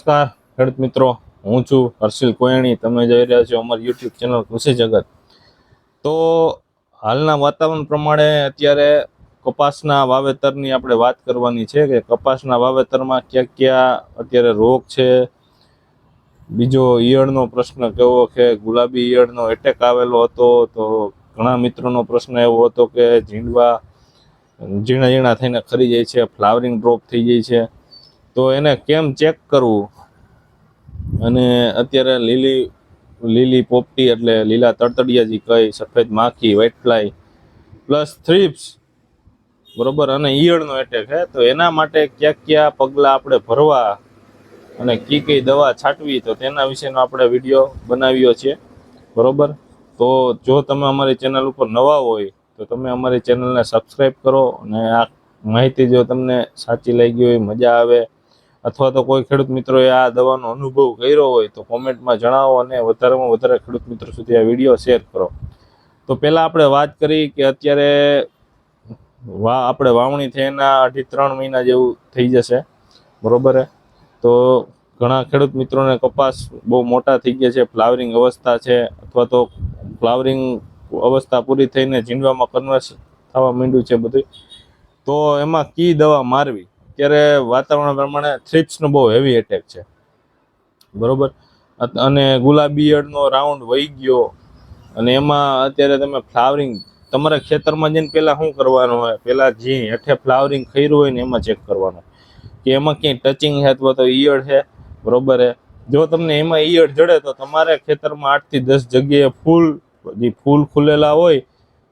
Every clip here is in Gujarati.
નમસ્કાર, ખેડૂત મિત્રો. હું છું હર્ષિલ કોયણી. તમે જોઈ રહ્યા છો અમારી યુટ્યુબ ચેનલ કૃષિ જગત. તો હાલના વાતાવરણ પ્રમાણે અત્યારે કપાસના વાવેતરની આપણે વાત કરવાની છે કે કપાસના વાવેતરમાં ક્યાં ક્યાં અત્યારે રોગ છે? બીજો ઈયળનો પ્રશ્ન કેવો કે ગુલાબી ઈયળનો એટેક આવેલો હતો તો ઘણા મિત્રોનો પ્રશ્ન એવો હતો કે ઝીંડવા ઝીણા ઝીણા થઈને ખરી જાય છે ફ્લાવરિંગ ડ્રોપ થઈ જાય છે. તો એને કેમ ચેક કરવું? અને અત્યારે લીલી લીલી પોપટી એટલે લીલા તડતડિયા જે કઈ, સફેદ માખી વ્હાઇટ ફ્લાય પ્લસ થ્રીપ્સ બરોબર? અને ઈયળનો એટેક હે? તો એના માટે ક્યાં ક્યાં પગલાં આપણે ભરવા અને કઈ કઈ દવા છાંટવી, તો તેના વિશેનો આપણે વીડિયો બનાવ્યો છે, બરોબર? તો જો તમે અમારી ચેનલ ઉપર નવા હોય, તો તમે અમારી ચેનલને સબસ્ક્રાઈબ કરો અને આ માહિતી જો તમને સાચી લાગી હોય, મજા આવે અથવા તો કોઈ ખેડૂત મિત્રોએ આ દવાનો અનુભવ કર્યો હોય તો કોમેન્ટમાં જણાવો અને વધારેમાં વધારે ખેડૂત મિત્રો સુધી આ વીડિયો શેર કરો. તો પહેલાં આપણે વાત કરી કે અત્યારે વા, આપણે વાવણી થયાના અઢી ત્રણ મહિના જેવું થઈ જશે. બરોબર તો ઘણા ખેડૂત મિત્રોને કપાસ બહુ મોટા થઈ ગયા છે, ફ્લાવરિંગ અવસ્થા છે, અથવા તો ફ્લાવરિંગ અવસ્થા પૂરી થઈને ઝીંડવામાં કન્વર્સ થવા માંડ્યું છે બધું તો એમાં કી દવા મારવી? અત્યારે વાતાવરણ પ્રમાણે થ્રિપ્સનો બહુ હેવી એટેક છે. બરોબર? અને ગુલાબી ઈયળનો રાઉન્ડ વહી ગયો. અને એમાં અત્યારે તમે ફ્લાવરિંગ તમારા ખેતરમાં જઈને પહેલાં શું કરવાનું હોય? પહેલાં જે હેઠે ફ્લાવરિંગ ખર્યું હોય ને એમાં ચેક કરવાનું. કે એમાં ક્યાંય ટચિંગ છે અથવા તો ઈયળ છે? બરોબર છે જો તમને એમાં ઈયળ જડે તો તમારે ખેતરમાં આઠથી દસ જગ્યાએ ફૂલ, જે ફૂલ ખુલેલા હોય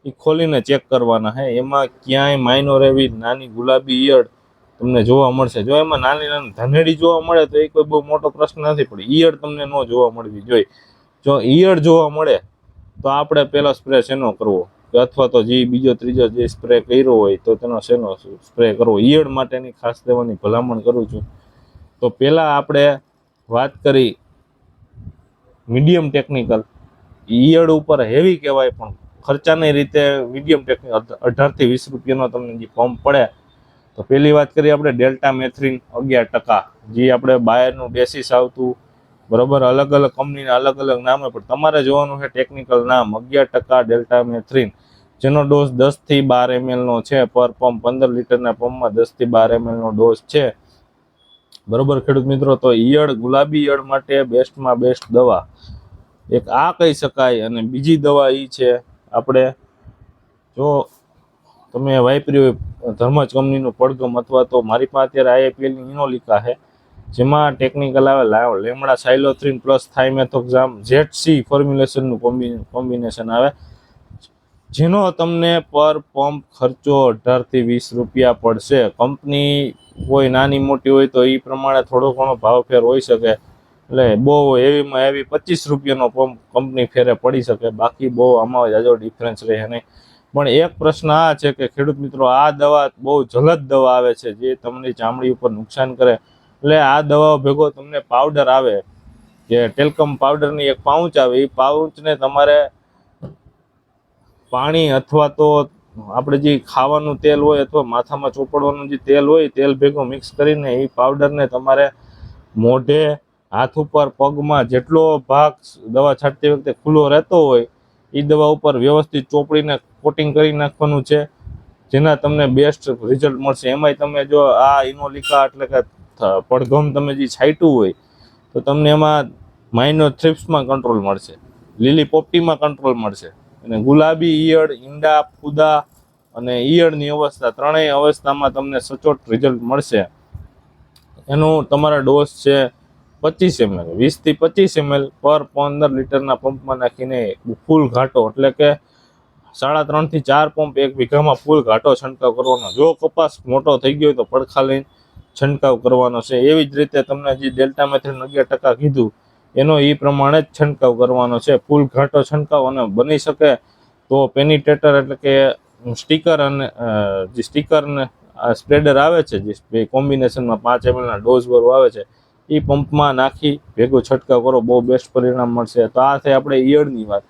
એ ખોલીને ચેક કરવાના હે. એમાં ક્યાંય માઇનોર એવી નાની ગુલાબી ઈયળ તમને જોવા મળશે. જો એમાં નાની નાની ધનેડી જોવા મળે તો એ કોઈ બહુ મોટો પ્રશ્ન નથી, પણ ઈયળ તમને ન જોવા મળવી જોઈએ. જો ઈયળ જોવા મળે, તો આપણે પહેલો સ્પ્રે શેનો કરવો? કે અથવા તો જે બીજો ત્રીજો જે સ્પ્રે કર્યો હોય, તો તેનો શેનો સ્પ્રે કરવો? ઈયળ માટેની ખાસ દેવાની ભલામણ કરું છું. તો પહેલાં આપણે વાત કરી મીડિયમ ટેકનિકલ. ઈયળ ઉપર હેવી કહેવાય, પણ ખર્ચાની રીતે મીડિયમ ટેકનિકલ, અઢારથી વીસ રૂપિયાનો તમને જે પંપ પડે તો પહેલી વાત કરીએ આપણે ડેલ્ટા મેથ્રીન અગિયાર ટકા, જે આપણે બાયરનું બેસીસ આવતું, બરોબર, અલગ અલગ કંપનીના અલગ અલગ નામ હોય, પણ તમારે જોવાનું છે ટેકનિકલ નામ, અગિયાર ટકા ડેલ્ટા મેથ્રીન, જેનો ડોઝ દસથી બાર એમએલનો છે, પર પંપ પંદર લીટરના પંપમાં દસથી બાર એમએલનો ડોઝ છે. બરોબર, ખેડૂત મિત્રો, તો ઈયળ, ગુલાબી ઈયળ માટે બેસ્ટમાં બેસ્ટ દવા. એક આ કહી શકાય, અને બીજી દવા એ છે, આપણે જો તમે વાપરી ધર્મજ કંપનીનું પડગમ અથવા તો મારી પાસે અત્યારે આઈએપીએલની ઇનોલિકા છે, જેમાં ટેકનિકલ આવે lambda, cyhalothrin plus thiamethoxam, Z C ફોર્મ્યુલેશનનું combination આવે. જેનો તમને પર પંપ ખર્ચો અઢારથી વીસ રૂપિયા પડશે. કંપની કોઈ નાની મોટી હોય તો એ પ્રમાણે થોડો ઘણો ભાવ ફેર હોઈ શકે. એટલે બહુ હેવીમાં હેવી પચીસ રૂપિયાનો પંપ કંપની ફેરે પડી શકે. બાકી બહુ આમાં જાજો ડિફરન્સ રહે નહીં. પણ એક પ્રશ્ન આ છે કે ખેડૂત મિત્રો, આ દવા બહુ જલદ દવા આવે છે, જે તમને ચામડી ઉપર નુકસાન કરે. એટલે આ દવાઓ ભેગો તમને પાવડર આવે, જે ટેલકમ પાવડરની એક પાઉચ આવે, એ પાઉચને તમારે પાણી અથવા તો આપણે જે ખાવાનું તેલ હોય અથવા માથામાં ચોપડવાનું જે તેલ હોય તેલ ભેગું મિક્સ કરીને એ પાવડરને તમારે મોઢે, હાથ ઉપર, પગમાં જેટલો ભાગ દવા છાંટતી વખતે ખુલ્લો રહેતો હોય, એ દવા ઉપર વ્યવસ્થિત ચોપડીને કોટિંગ કરી નાખવાનું છે. જેના તમને બેસ્ટ રિઝલ્ટ મળશે. એમાંય તમે જો આ ઇનોલિકા એટલે કે પડઘમ તમે જે છાંટ્યું હોય, તો તમને એમાં માઇનો થ્રિપ્સમાં કંટ્રોલ મળશે. લીલી પોપટીમાં કંટ્રોલ મળશે. અને ગુલાબી, ઈયળ, ઈંડા, ફૂદા અને ઈયળની અવસ્થા ત્રણેય અવસ્થામાં તમને સચોટ રિઝલ્ટ મળશે. એનું તમારા ડોઝ છે પચીસ એમએલ. વીસથી પચીસ એમએલ પર પંદર લીટરના પંપમાં નાખીને ફૂલ ઘાટો. એટલે કે સાડા ત્રણથી ચાર પંપ એક વીઘામાં ફૂલ ઘાટો છંટકાવ કરવાનો. જો કપાસ મોટો થઈ ગયો તો પડખા લઈને છંટકાવ કરવાનો છે. એવી જ રીતે તમને જે ડેલ્ટા મેથ્રીન અગિયાર ટકા કીધું, એનો એ પ્રમાણે જ છંટકાવ કરવાનો છે. ફૂલ ઘાટો છંટકાવ અને બની શકે તો પેનિટેટર એટલે કે સ્ટીકર અને જે સ્ટીકર ને સ્પ્રેડર આવે છે, જે કોમ્બિનેશનમાં પાંચ એમએલના ડોઝ વાળું આવે છે એ પંપમાં નાખી ભેગો છંટકાવ કરો. બહુ બેસ્ટ પરિણામ મળશે. તો આ થઈ આપણે ઈયળની વાત.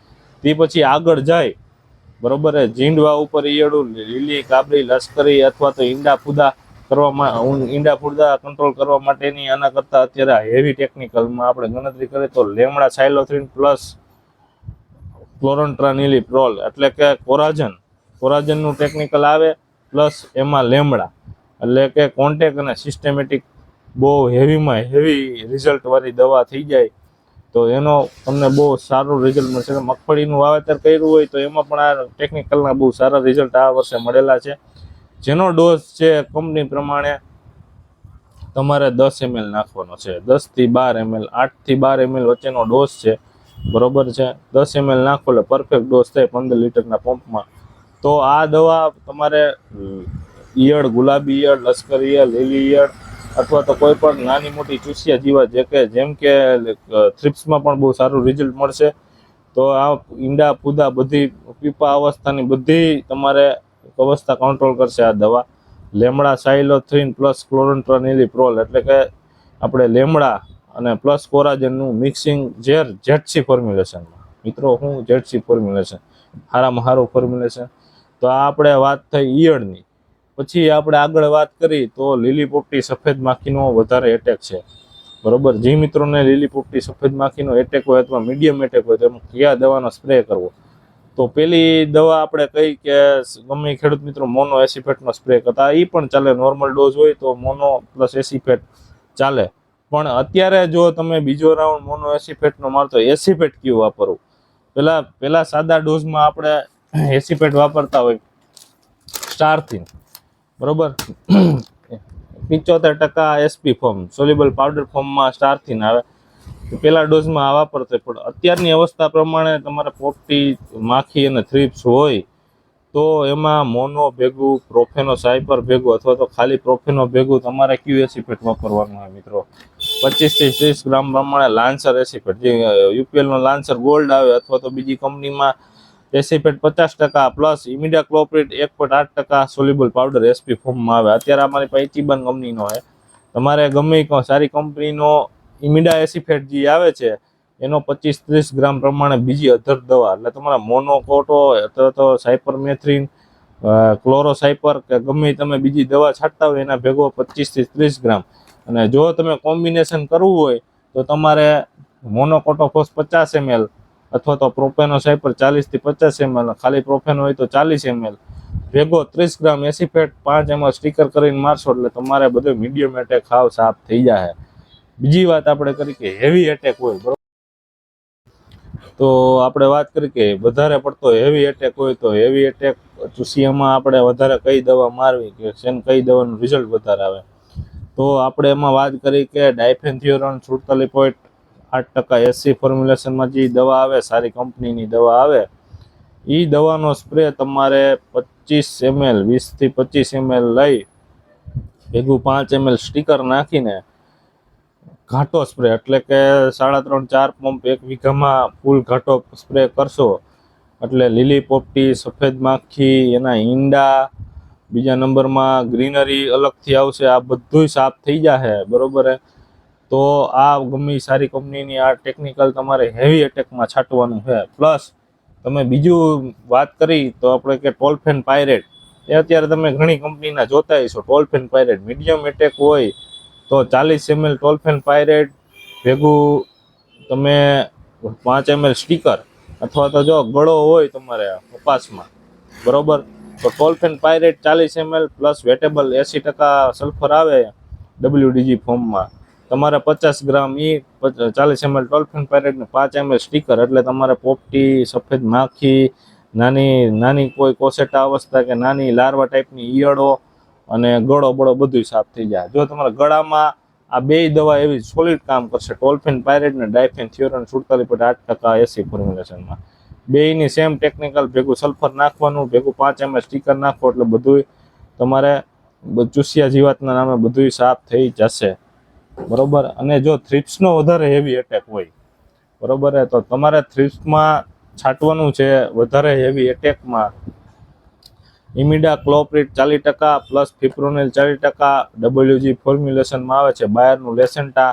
તે પછી આગળ જાય બરોબર જીંડવા ઉપર ઈયળું, લીલી કાબરી લશ્કરી અથવા તો ઈંડા ફૂદા કરવામાં ઈંડા ફૂડતા કંટ્રોલ કરવા માટેની આના કરતાં અત્યારે હેવી ટેકનિકલમાં આપણે ગણતરી કરીએ તો લેમડા સાયલોથ્રીન પ્લસ ક્લોરન્ટ્રાનિલી પ્રોલ એટલે કે કોરાજન. કોરાજનનું ટેકનિકલ આવે પ્લસ એમાં લેમડા. એટલે કે કોન્ટેક અને સિસ્ટેમેટિક બહુ હેવીમાં હેવી રિઝલ્ટવાળી દવા થઈ જાય. તો એનો તમને બહુ સારું રિઝલ્ટ મળશે. મગફળીનું વાવેતર કર્યું હોય તો એમાં પણ આ ટેકનિકલના બહુ સારા રિઝલ્ટ આ વર્ષે મળેલા છે. જેનો ડોઝ છે કંપની પ્રમાણે તમારે દસ એમએલ નાખવાનો છે. દસથી બાર એમએલ આઠથી બાર એમએલ વચ્ચેનો ડોઝ છે. બરોબર છે? દસ એમએલ નાખો એટલે પરફેક્ટ ડોઝ થાય પંદર લીટરના પંપમાં. તો આ દવા તમારે ઈયળ, ગુલાબી ઈયળ, લશ્કર ઈયળ, લીલી ઈયળ અથવા તો કોઈ પણ નાની મોટી ચૂસિયા જીવા જે કે, જેમ કે થ્રિપ્સમાં પણ બહુ સારું રિઝલ્ટ મળશે. તો આ ઈંડા, પૂદા બધી પીપા અવસ્થાની બધી તમારે અવસ્થા કંટ્રોલ કરશે આ દવા. લેમડા, સાયલોથ્રીન પ્લસ ક્લોરન્ટ્રાનિલી પ્રોલ એટલે કે આપણે લેમડા અને પ્લસ કોરાજનનું મિક્સિંગ ઝેર જેટસી ફોર્મ્યુલેશનમાં મિત્રો, હું જેટસી ફોર્મ્યુલેશન સારામાં સારું ફોર્મ્યુલેશન તો આ આપણે વાત થઈ ઈયળની. પછી આપણે આગળ વાત કરી તો લીલી પોપટી સફેદ માખીનો વધારે એટેક છે. બરોબર? જે મિત્રોને લીલી પોપટી સફેદ માખીનો એટેક હોય અથવા મીડિયમ એટેક હોય તો એમાં કયા દવાનો સ્પ્રે કરવો? તો પેલી દવા આપણે કહી કે ગમે ખેડૂત મિત્રો મોનો એસિફેટનો સ્પ્રે કરતા એ પણ ચાલે. નોર્મલ ડોઝ હોય તો મોનો પ્લસ એસિફેટ ચાલે. પણ અત્યારે જો તમે બીજો રાઉન્ડ મોનો એસિફેટનો મારતો એસિફેટ કયું વાપરવું? પહેલાં પહેલાં સાદા ડોઝમાં આપણે એસિફેટ વાપરતા હોય. સ્ટારથીન બરોબર? પિંચોતેર ટકા એસપી ફોર્મ સોલ્યુબલ પાવડર ફોર્મમાં સ્ટારથીન આવે પેલા ડોઝમાં આ વાપરતો પણ અત્યારની અવસ્થા પ્રમાણે તમારે પોપટી, માખી અને થ્રીપ્સ હોય, તો એમાં મોનો ભેગું પ્રોફેનો સાયપર ભેગું અથવા તો ખાલી પ્રોફેનો ભેગું તમારે ક્યુ એસિફેટ વાપરવાનું હોય મિત્રો. પચીસથી ત્રીસ ગ્રામ પ્રમાણે લાન્સર એસિફેટ જે યુપીએલનો લાન્સર ગોલ્ડ આવે અથવા તો બીજી કંપનીમાં એસિફેટ પચાસ ટકા પ્લસ ઇમિડા ક્લોપ્રિટ એક પોઈન્ટ આઠ ટકા સોલ્યુબલ પાવડર એસપી ફોર્મમાં આવે. અત્યારે અમારી પાસે ચીબન કંપનીનો છે. તમારે ગમે સારી કંપનીનો ઇમિડા એસીફેટ જે આવે છે, એનો પચીસ ત્રીસ ગ્રામ પ્રમાણે બીજી અધર દવા. એટલે તમારા મોનોકોટો અથવા તો સાયપરમેથ્રિન ક્લોરોસાઇપર કે ગમે તમે બીજી દવા છાંટતા હોય એના ભેગો પચીસથી ત્રીસ ગ્રામ. અને જો તમે કોમ્બિનેશન કરવું હોય, તો તમારે મોનોકોટોફોસ પચાસ એમએલ અથવા તો પ્રોપેનો સાયપર ચાલીસથી પચાસ એમએલ ખાલી પ્રોફેન હોય તો ચાલીસ એમએલ ભેગો ત્રીસ ગ્રામ એસિફેટ પાંચ એમએલ સ્ટીકર કરીને મારશો એટલે તમારે બધું મીડિયમ એટેક ખાવ સાફ થઈ જાય બીજી વાત આપણે કરી કે હેવી એટેક હોય, બરોબર? તો આપણે વાત કરી કે વધારે પડતો હેવી એટેક હોય તો હેવી એટેક ચૂસીયામાં આપણે વધારે કઈ દવા મારવી કે શેન કઈ દવાનું રિઝલ્ટ વધારે આવે? તો આપણે એમાં વાત કરી કે ડાયફેન્થિયોરન સુડતાલીસ પોઈન્ટ આઠ ટકા એસી ફોર્મ્યુલેશનમાં જે દવા આવે, સારી કંપનીની દવા આવે એ દવાનો સ્પ્રે તમારે પચીસ એમએલ વીસથી પચીસ એમએલ લઈ, ભેગું પાંચ એમએલ સ્ટીકર નાખીને ઘાટો સ્પ્રે એટલે કે સાડા ત્રણ, ચાર પંપ એક વીઘામાં ફૂલ ઘાટો સ્પ્રે કરશો. એટલે લીલી પોપટી, સફેદ માખી, એના ઈંડા, બીજા નંબરમાં ગ્રીનરી અલગથી આવશે. આ બધુંય સાફ થઈ જશે બરોબર તો આ ગમે સારી કંપનીની આ ટેકનિકલ તમારે હેવી એટેકમાં છાંટવાનું છે. પ્લસ તમે બીજું વાત કરી તો આપણે કે ટોલફેન પાયરેટ એ અત્યારે તમે ઘણી કંપનીના જોતા હશો. ટોલફેન પાયરેટ મીડિયમ એટેક હોય તો ચાલીસ એમએલ ટોલફેન પાયરેટ ભેગું તમે પાંચ એમએલ સ્ટીકર અથવા તો જો ગળો હોય તમારે કપાસમાં, બરોબર? તો ટોલફેન પાયરેટ ચાલીસ એમએલ પ્લસ વેટેબલ એંસી ટકા સલ્ફર આવે ડબલ્યુડીજી ફોર્મમાં તમારે પચાસ ગ્રામ ઈ ચાલીસ એમએલ ટોલફિન પેરેટ ને પાંચ એમએલ સ્ટીકર એટલે તમારે પોપટી, સફેદ માખી, નાની નાની કોઈ કોસેટા અવસ્થા કે નાની લાર્વા ટાઈપની ઈયળો અને ગળો બળો બધું સાફ થઈ જાય. જો તમારા ગળામાં આ બે દવા એવી સોલિડ કામ કરશે ટોલ્ફિન પાયરેટ ને ડાયફિન થિયોરન સુડતાલીસ પોઈન્ટ આઠ ટકા એસી ફોર્મ્યુલેશનમાં બેયની સેમ ટેકનિકલ ભેગું સલ્ફર નાખવાનું, ભેગું પાંચ એમએલ સ્ટીકર નાખો એટલે બધુંય તમારે ચૂસિયા જીવાતના નામે બધુંય સાફ થઈ જશે. બરોબર? અને જો થ્રિપ્સનો વધારે હેવી એટેક હોય, બરોબર તો તમારે થ્રિપ્સમાં છાંટવાનું છે વધારે હેવી એટેકમાં ઇમિડા, ક્લોપ્રિટ ચાલીસ ટકા, પ્લસ ફિપ્રોનિલ ચાલીસ ટકા, ડબલ્યુજી ફોર્મ્યુલેશનમાં આવે છે બાયરનું લેસેન્ટા,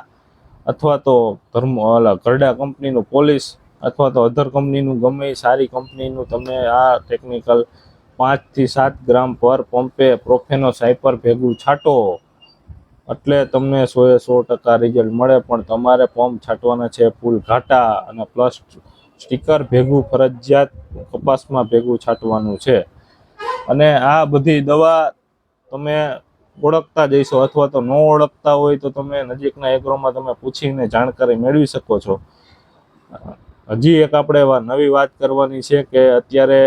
અથવા તો ધર્મ, ઓલા ઘરડા કંપનીનું પોલીસ, અથવા તો અધર કંપનીનું ગમે સારી કંપનીનું તમે આ ટેકનિકલ પાંચથી સાત ગ્રામ પર પંપે પ્રોફેનો સાયપર ભેગું છાંટો. એટલે તમને સો એ સો ટકા રિઝલ્ટ મળે, પણ તમારે પંપ છાંટવાના છે ફૂલ ઘાટા અને પ્લસ સ્ટીકર ભેગું, ફરજિયાત કપાસમાં ભેગું છાંટવાનું છે. અને આ બધી દવા તમે ઓળખતા જઈશો અથવા તો ન ઓળખતા હોય તો તમે નજીકના એગ્રોમાં તમે પૂછીને જાણકારી મેળવી શકો છો. હજી એક આપણે નવી વાત કરવાની છે કે અત્યારે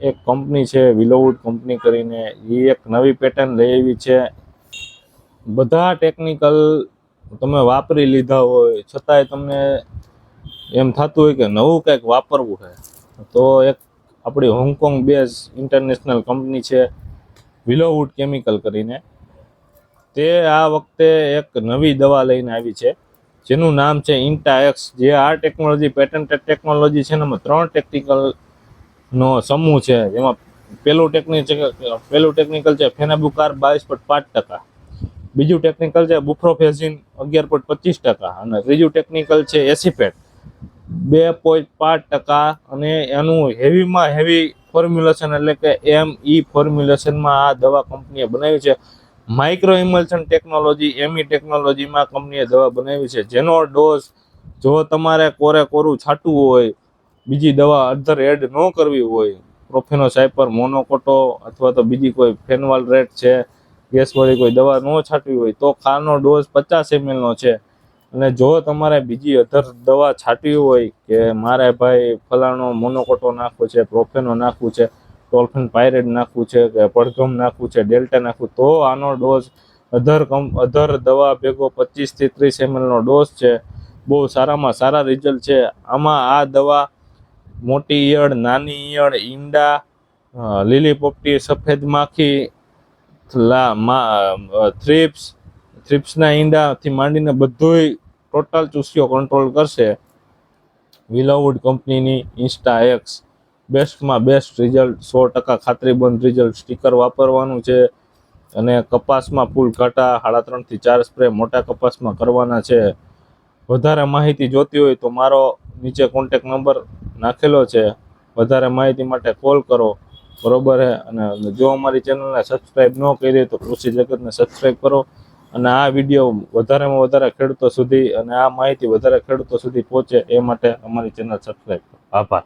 એક કંપની છે વિલોવુડ કંપની કરીને એ એક નવી પેટર્ન લઈ આવી છે. બધા ટેકનિકલ તમે વાપરી લીધા હોય, છતાંય તમને એમ થતું હોય કે નવું કંઈક વાપરવું છે. તો એક આપણી હોંગકોંગ બેઝ ઇન્ટરનેશનલ કંપની છે વિલોવુડ કેમિકલ કરીને. તે આ વખતે એક નવી દવા લઈને આવી છે, જેનું નામ છે ઇન્ટાએક્સ જે આ ટેકનોલોજી પેટન્ટેડ ટેકનોલોજી છે એમાં ત્રણ ટેકનિકલનો સમૂહ છે. જેમાં પેલું ટેકનિક પેલું ટેકનિકલ છે ફેનાબુકાર બાવીસ પોઈન્ટ પાંચ ટકા. બીજું ટેકનિકલ છે, બુફ્રોફેઝિન અગિયાર પોઈન્ટ પચીસ ટકા અને ત્રીજું ટેકનિકલ છે, એસિપેટ. બે પોઈન્ટ પાંચ ટકા અને એનું હેવીમાં હેવી ફોર્મ્યુલેશન એટલે કે એમ ઈ ફોર્મ્યુલેશનમાં આ દવા કંપનીએ બનાવી છે. માઇક્રો ઇમલ્શન ટેકનોલોજી એમઈ ટેકનોલોજીમાં કંપનીએ દવા બનાવી છે. જેનો ડોઝ જો તમારે કોરે કોરું છાંટવું હોય, બીજી દવા અધર એડ ન કરવી હોય પ્રોફેનો સાયપર મોનોકોટો અથવા તો બીજી કોઈ ફેનવાલ રેટ છે ગેસવાળી કોઈ દવા ન છાંટવી હોય તો ખાનો ડોઝ પચાસ નો છે. અને જો તમારે બીજી અધર દવા છાંટવી હોય કે મારે ભાઈ ફલાણો મોનોકોટો નાખવો છે, પ્રોફેનો નાખવું છે, ટોલ્ફિન પાયરેટ નાખવું છે, કે પડઘમ નાખવું છે, ડેલ્ટા નાખવું, તો આનો ડોઝ અધર કમ, અધર દવા ભેગો પચીસથી ત્રીસ એમએલનો ડોઝ છે. બહુ સારામાં સારા રિઝલ્ટ છે. આમાં આ દવા મોટી ઈયળ, નાની ઈયળ, ઈંડા લીલી પોપટી સફેદ માખી થ્રિપ્સ થ્રિપ્સના ઈંડાથી માંડીને બધુંય ટોટલ ચૂસ્યો કંટ્રોલ કરશે. વિલાવુડ કંપનીની ઇન્સ્ટા એક્સ બેસ્ટમાં બેસ્ટ રિઝલ્ટ સો ટકા ખાતરીબંધ રિઝલ્ટ સ્ટીકર વાપરવાનું છે અને કપાસમાં ફૂલ કાંટા સાડા ત્રણથી ચાર સ્પ્રે મોટા કપાસમાં કરવાના છે. વધારે માહિતી જોતી હોય તો મારો નીચે કોન્ટેક નંબર નાખેલો છે. વધારે માહિતી માટે કોલ કરો. બરોબર હે? અને જો અમારી ચેનલને સબસ્ક્રાઈબ ન કરી તો કૃષિ જગતને સબસ્ક્રાઈબ કરો અને આ વીડિયો વધારેમાં વધારે ખેડૂતો સુધી અને આ માહિતી વધારે ખેડૂતો સુધી પહોંચે એ માટે અમારી ચેનલ સબસ્ક્રાઈબ કરો. આભાર.